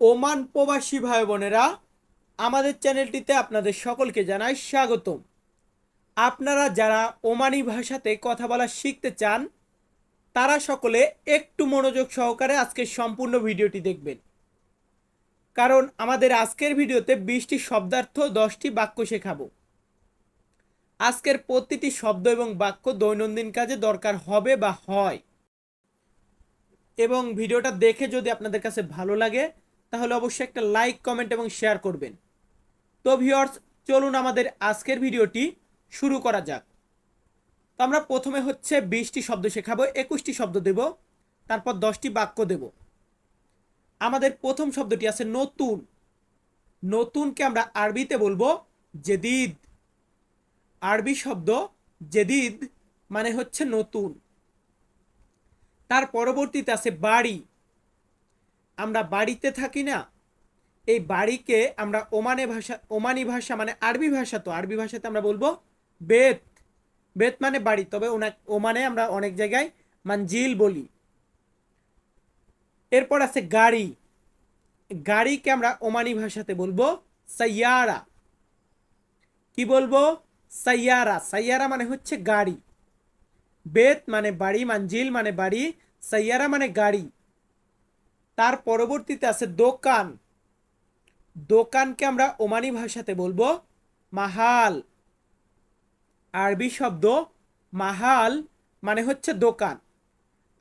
Oman প্রবাসী ভাই বোনেরা, আমাদের চ্যানেলটিতে আপনাদের সকলকে জানাই স্বাগতম। আপনারা যারা ওমানি ভাষাতে কথা বলা শিখতে চান, তারা সকলে একটু মনোযোগ সহকারে আজকের সম্পূর্ণ ভিডিওটি দেখবেন। কারণ আমাদের আজকের ভিডিওতে বিশটি শব্দার্থ, দশটি বাক্য শেখাবো। আজকের প্রতিটি শব্দ এবং বাক্য দৈনন্দিন কাজে দরকার হবে বা হয়। এবং ভিডিওটা দেখে যদি আপনাদের কাছে ভালো লাগে তাহলে অবশ্যই একটা লাইক, কমেন্ট এবং শেয়ার করবেন। তো ভিউয়ার্স, চলুন আমাদের আজকের ভিডিওটি শুরু করা যাক। তো আমরা প্রথমে হচ্ছে বিশটি শব্দ শেখাবো, একুশটি শব্দ দেব, তারপর দশটি বাক্য দেব। আমাদের প্রথম শব্দটি আছে নতুন। নতুনকে আমরা আরবিতে বলব জেদিদ। আরবি শব্দ জেদিদ মানে হচ্ছে নতুন। তার পরবর্তীতে আছে বাড়ি। আমরা বাড়িতে থাকি না, এই বাড়িকে আমরা ওমানে ভাষা, ওমানি ভাষা মানে আরবি ভাষা তো, আরবি ভাষাতে আমরা বলব বেত। বেত মানে বাড়ি, তবে ওমানে আমরা অনেক জায়গায় মানজিল বলি। এরপর আছে গাড়ি। গাড়িকে আমরা ওমানি ভাষাতে বলব সাইয়ারা। কি বলব? সাইয়ারা। সাইয়ারা মানে হচ্ছে গাড়ি। বেত মানে বাড়ি, মানজিল মানে বাড়ি, সাইয়ারা মানে গাড়ি। তার পরবর্তীতে আছে দোকান। দোকানকে আমরা ওমানি ভাষাতে বলব মাহাল। আরবি শব্দ মাহাল মানে হচ্ছে দোকান।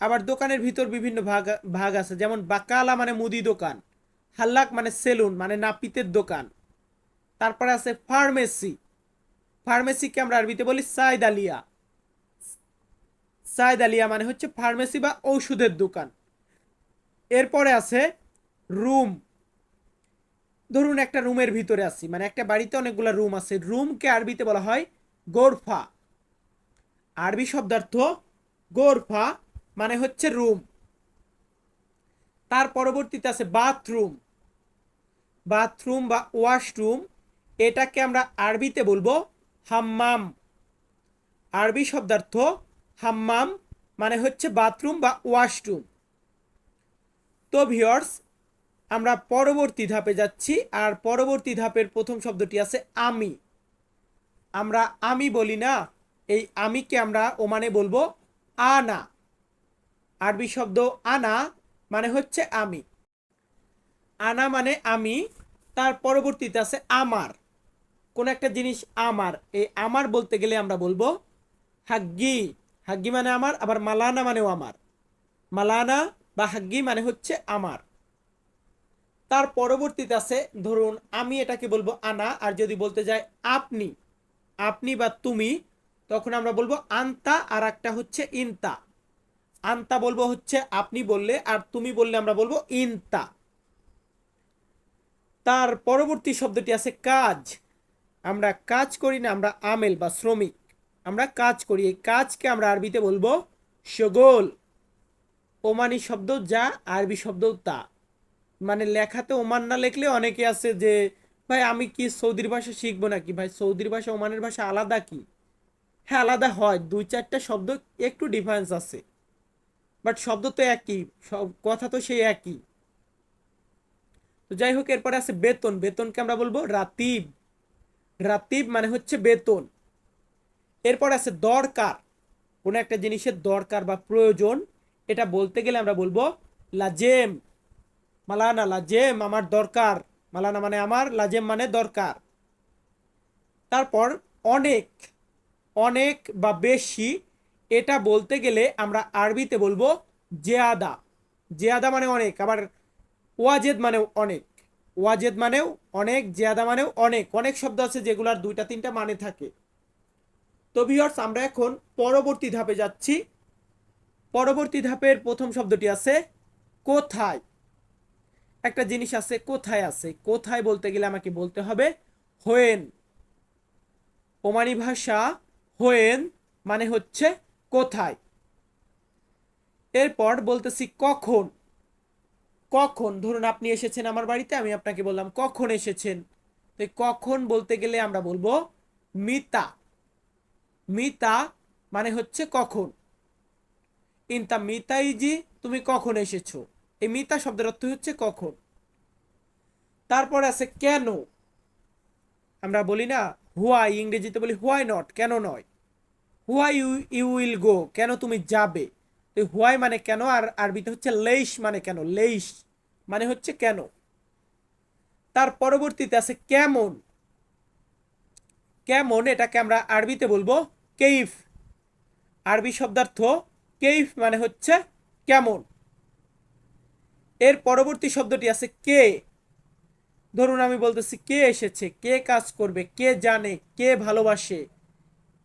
আবার দোকানের ভিতর বিভিন্ন ভাগ ভাগ আছে, যেমন বাকালা মানে মুদি দোকান, হাল্লাক মানে সেলুন মানে নাপিতের দোকান। তারপরে আছে ফার্মেসি। ফার্মেসিকে আমরা আরবিতে বলি সাইদ আলিয়া সাইদ আলিয়া মানে হচ্ছে ফার্মেসি বা ঔষধের দোকান। এরপরে আছে রুম। ধরুন একটা রুমের ভিতরে আছি মানে একটা বাড়িতে অনেকগুলো রুম আছে। রুমকে আরবিতে বলা হয় গোরফা। আরবি শব্দার্থ গোরফা মানে হচ্ছে রুম। তার পরবর্তীতে আছে বাথরুম। বাথরুম বা ওয়াশরুম, এটাকে আমরা আরবিতে বলব হাম্মাম। আরবি শব্দার্থ হাম্মাম মানে হচ্ছে বাথরুম বা ওয়াশরুম। তো ভিওর্স আমরা পরবর্তী ধাপে যাচ্ছি, আর পরবর্তী ধাপের প্রথম শব্দটি আছে আমি। আমরা আমি বলি না, এই আমিকে আমরা ওমানে বলব আনা। আরবি শব্দ আনা মানে হচ্ছে আমি। আনা মানে আমি, তার পরবর্তীতে আছে আমার। কোন একটা জিনিস আমার, এই আমার বলতে গেলে আমরা বলব হাগ্গি। হাগ্গি মানে আমার, আবার মালানা মানেও আমার। মালানা বা হাগ্গি মানে হচ্ছে আমার। তার পরবর্তীতে আছে, ধরুন আমি এটাকে বলব আনা, আর যদি বলতে যাই আপনি আপনি বা তুমি, তখন আমরা বলব আন্তা, আর একটা হচ্ছে ইনতা। আন্তা বলব হচ্ছে আপনি বললে, আর তুমি বললে আমরা বলব ইনতা। তার পরবর্তী শব্দটি আছে কাজ। আমরা কাজ করি না, আমরা আমেল বা শ্রমিক। আমরা কাজ করি, এই কাজকে আমরা আরবিতে বলব শগোল ওমানি শব্দ যা, আরবি শব্দ তা। মানে লেখাতে ওমান না লিখলে অনেকে আছে যে, ভাই, আমি কি সৌদির ভাষা শিখব নাকি? ভাই, সৌদির ভাষা, ওমানের ভাষা আলাদা কি? হ্যাঁ আলাদা হয়। দুই, চারটা শব্দ একটু ডিফারেন্স আছে। বাট শব্দ তো একই। সব কথা তো সেই একই। তো যাই হোক, এরপরে আছে বেতন। বেতনকে আমরা বলব রাতিব। রাতিব মানে হচ্ছে বেতন। এরপর আছে দরকার। কোনো একটা জিনিসের দরকার বা প্রয়োজন। এটা বলতে গেলে আমরা বলব লাজেম। মালানা, লাজেম আমার দরকার। মালানা মানে আমার, লাজেম মানে দরকার। তারপর অনেক অনেক বা বেশি এটা বলতে গেলে আমরা আরবিতে বলব জেয়াদা। জেয়াদা মানে অনেক, আবার ওয়াজেদ মানেও অনেক। ওয়াজেদ মানেও অনেক, জেয়াদা মানেও অনেক। অনেক শব্দ আছে যেগুলার দুইটা, তিনটা মানে থাকে। তো ভিওর্স আমরা এখন পরবর্তী ধাপে যাচ্ছি। পরবর্তী ধাপের প্রথম শব্দটি আছে কোথায়? একটা জিনিস আছে, কোথায় আছে? কোথায় বলতে গেলে আমাকে বলতে হবে হোয়েন। ওমানি ভাষা হোয়েন মানে হচ্ছে কোথায়? এরপর বলতেছি কখন? কখন? ধরুন আপনি এসেছেন আমার বাড়িতে, আমি আপনাকে বললাম কখন এসেছেন? তো কখন বলতে গেলে আমরা বলব মিতা। মিতা মানে হচ্ছে কখন। ইনতা মিতাইজি, তুমি কখন এসেছ? এই মিতা শব্দের অর্থ হচ্ছে কখন। তারপরে আছে কেন? আমরা বলি না হোয়াই ইংরেজিতে বলি হোয়াই নট, কেন নয়। Why you you will go, কেন তুমি যাবে? তো হোয়াই মানে কেন, আর আরবিতে হচ্ছে লেইশ মানে কেন? লেইশ মানে হচ্ছে কেন? তার পরবর্তীতে আছে কেমন। কেমন, এটাকে আমরা আরবিতে বলব কেইফ। আরবি শব্দার্থ কেইফ মানে হচ্ছে কেমন। এর পরবর্তী শব্দটি আছে কে। ধরুন আমি বলতেছি কে এসেছে, কে কাজ করবে, কে জানে, কে ভালোবাসে।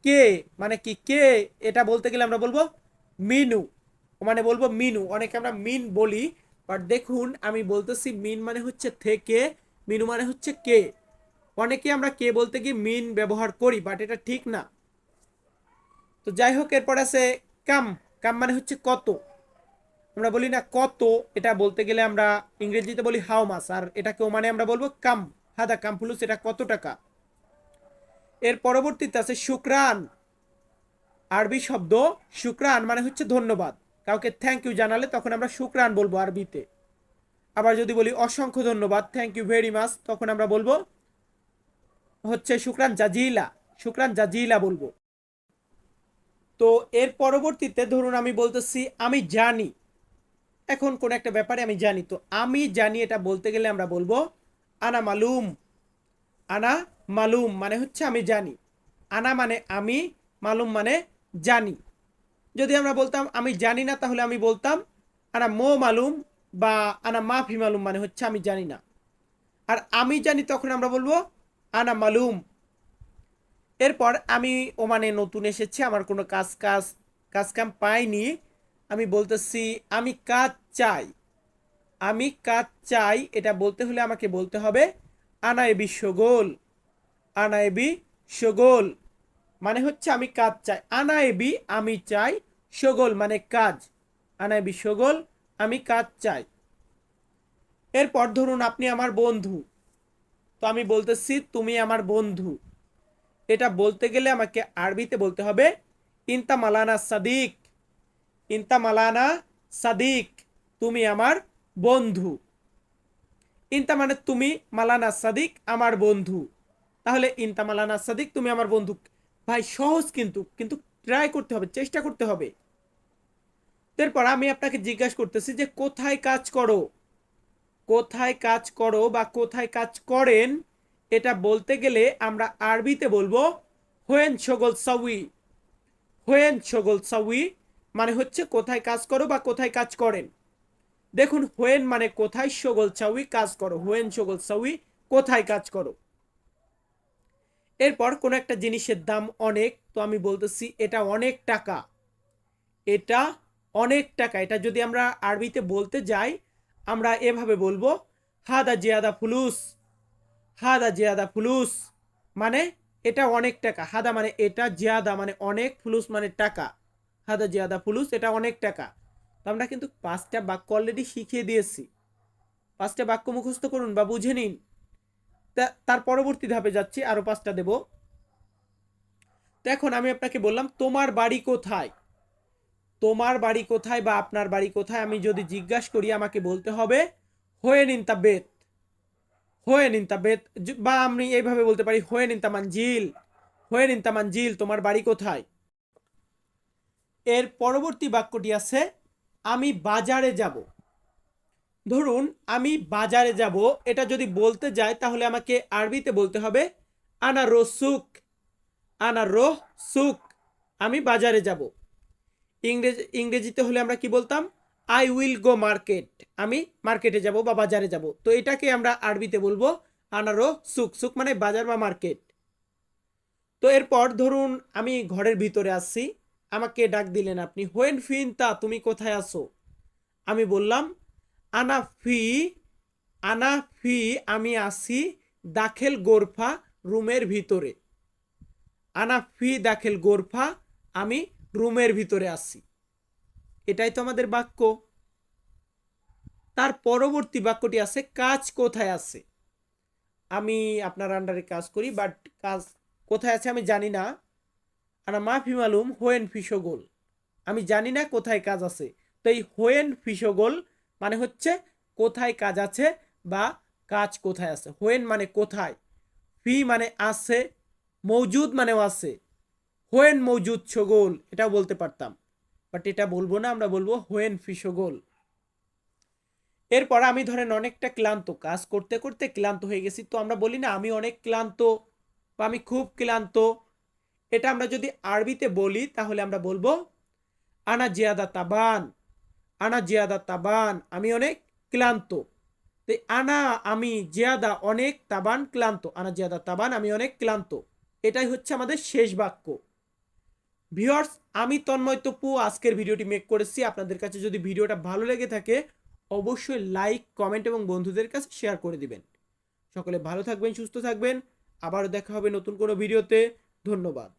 কে মানে কি কে? এটা বলতে গেলে আমরা বলব মিনু। মানে বলব মিনু। অনেকে আমরা মিন বলি বাট দেখুন আমি বলতেছি মিন মানে হচ্ছে থেকে, মিনু মানে হচ্ছে কে। অনেকে আমরা কে বলতে গিয়ে মিন ব্যবহার করি বাট এটা ঠিক না। তো যাই হোক, এরপর আছে কাম। কাম মানে হচ্ছে কত। আমরা বলি না কত, এটা বলতে গেলে আমরা ইংরেজিতে বলি হাও মাস, আর এটাকেও মানে আমরা বলব কাম, হাদা কাম ফুলুস, এটা কত টাকা। এর পরবর্তীতে আছে শুক্রান, আরবি শব্দ শুক্রান মানে হচ্ছে ধন্যবাদ। কাউকে থ্যাংক ইউ জানালে তখন আমরা শুক্রান বলব আরবিতে। আবার যদি বলি অসংখ্য ধন্যবাদ থ্যাংক ইউ ভেরি মাচ তখন আমরা বলব হচ্ছে শুক্রান জাজিলা শুক্রান জাজিলা বলব। তো এর পরবর্তীতে ধরুন আমি বলতেছি, আমি জানি। এখন কোন একটা ব্যাপারে আমি জানি। তো আমি জানি এটা বলতে গেলে আমরা বলব, আনা মালুম। আনা মালুম মানে হচ্ছে আমি জানি। আনা মানে আমি, মালুম মানে জানি। যদি আমরা বলতাম, আমি জানি না, তাহলে আমি বলতাম, আনা মো মালুম বা আনা মাফি মালুম মানে হচ্ছে আমি জানি না। আর আমি জানি তখন আমরা বলব, আনা মালুম। এরপর আমি ওমানে নতুন এসেছি, আমার কোনো কাজ কাজ কাজ কাম পাইনি। আমি বলতেছি, আমি কাজ চাই, আমি কাজ চাই। এটা বলতে হলে আমাকে বলতে হবে, আনায়েবি সগোল আনায়েবি সগোল। মানে হচ্ছে আমি কাজ চাই। আনায়েবি আমি চাই সগোল মানে কাজ। আনায়েবি সগোল, আমি কাজ চাই। এরপর ধরুন আপনি আমার বন্ধু। তো আমি বলতেছি, তুমি আমার বন্ধু। এটা বলতে গেলে আমাকে আরবিতে বলতে হবে, ইনতা মালানা সাদিক, ইনতা মালানা সাদিক, তুমি আমার বন্ধু। ইনতা মানে তুমি মালানা সাদিক, আমার বন্ধু। তাহলে ইনতা মালানা সাদিক, তুমি আমার বন্ধু। ভাই, সহজ কিন্তু কিন্তু ট্রাই করতে হবে, চেষ্টা করতে হবে। তারপর আমি আপনাকে জিজ্ঞাসা করতেছি যে, কোথায় কাজ করো? কোথায় কাজ করো বা কোথায় কাজ করেন? এটা বলতে গেলে আমরা আরবিতে বলব হোয়েন ছগল সাউই হোয়েন ছগল সাউই মানে হচ্ছে কোথায় কাজ করো বা কোথায় কাজ করেন। দেখুন, হোয়েন মানে কোথায় সগল চাউই কাজ করো, হোয়েন সগল সাউই কোথায় কাজ করো। এরপর কোন একটা জিনিসের দাম অনেক, তো আমি বলতেছি এটা অনেক টাকা। এটা অনেক টাকা, এটা যদি আমরা আরবিতে বলতে যাই, আমরা এভাবে বলব, হাদা জিয়াদা ফুলুস। হাদা জিয়াদা ফুলুস। মানে এটা অনেক টাকা। হাদা মানে এটা, জিয়াদা মানে অনেক, ফুলুস মানে টাকা। হাদা জিয়াদা ফুলুস, এটা অনেক টাকা। তো আমরা কিন্তু পাঁচটা বাক্য অলরেডি শিখিয়ে দিয়েছি। পাঁচটা বাক্য মুখস্থ করুন বা বুঝে নিন। তার পরবর্তী ধাপে যাচ্ছি আরও পাঁচটা দেব। তো এখন আমি আপনাকে বললাম, তোমার বাড়ি কোথায়? তোমার বাড়ি কোথায় বা আপনার বাড়ি কোথায়? আমি যদি জিজ্ঞাসা করি, আমাকে বলতে হবে, হয়ে নিন তা বেত হয়ে নিন তা বেত বা আমি এইভাবে বলতে পারি, হয়ে নিন তা মানজিল, হয়ে নিন তা মানজিল, তোমার বাড়ি কোথায়? এর পরবর্তী বাক্যটি আছে, আমি বাজারে যাব। ধরুন, আমি বাজারে যাব, এটা যদি বলতে যাই তাহলে আমাকে আরবিতে বলতে হবে, আনা রসুক আনা রোহ সুক, আমি বাজারে যাব। ইংরেজ, ইংরেজিতে হলে আমরা কি বলতাম? আই উইল গো মার্কেট আমি মার্কেটে যাব বা বাজারে যাব। তো এটাকে আমরা আরবিতে বলব আনারো সুক সুক মানে বাজার বা মার্কেট তো এরপর ধরুন আমি ঘরের ভিতরে আসছি। আমাকে ডাক দিলেন আপনি, হোয়েন ফিন তা তুমি কোথায় আসো আমি বললাম, আনা ফি আনা ফি, আমি আসি দাখেল গোরফা রুমের ভিতরে। আনা ফি, দাখেল গোরফা, আমি রুমের ভিতরে আসি। এটাই তো আমাদের বাক্য। তার পরবর্তী বাক্যটি আছে, কাজ কোথায় আছে? আমি আপনার আন্ডারে কাজ করি বাট কাজ কোথায় আছে আমি জানি না। আনা মাফি মালুম, হোয়েন ফিসোগোল আমি জানি না কোথায় কাজ আছে। তো এই হোয়েন ফিসোগোল মানে হচ্ছে কোথায় কাজ আছে বা কাজ কোথায় আছে। হোয়েন মানে কোথায়, ফি মানে আছে, মৌজুদ মানেও আছে। হোয়েন মৌজুদ সগোল এটাও বলতে পারতাম। বাট এটা বলব না, আমরা বলব হোয়েন ফি সগোল এরপর আমি ধরেন অনেকটা ক্লান্ত, কাজ করতে করতে ক্লান্ত হয়ে গেছি, তো আমরা বলি না আমি অনেক ক্লান্ত বা আমি খুব ক্লান্ত। এটা আমরা যদি আরবিতে বলি, তাহলে আমরা বলব, আনা জিয়াদা তাবান, আনা জিয়াদা তাবান, আমি অনেক ক্লান্ত। আনা, আমি জিয়াদা অনেক তাবান ক্লান্ত, আনা জিয়াদা তাবান, আমি অনেক ক্লান্ত। এটাই হচ্ছে আমাদের শেষ বাক্য। ভিওর্স আমি তন্ময় তপু, আজকের ভিডিওটি মেক করেছি। আপনাদের কাছে যদি ভিডিওটা ভালো লেগে থাকে, অবশ্যই লাইক কমেন্ট এবং বন্ধুদের কাছে শেয়ার করে দিবেন। সকলে ভালো থাকবেন, সুস্থ থাকবেন। আবারও দেখা হবে নতুন কোনো ভিডিওতে। ধন্যবাদ।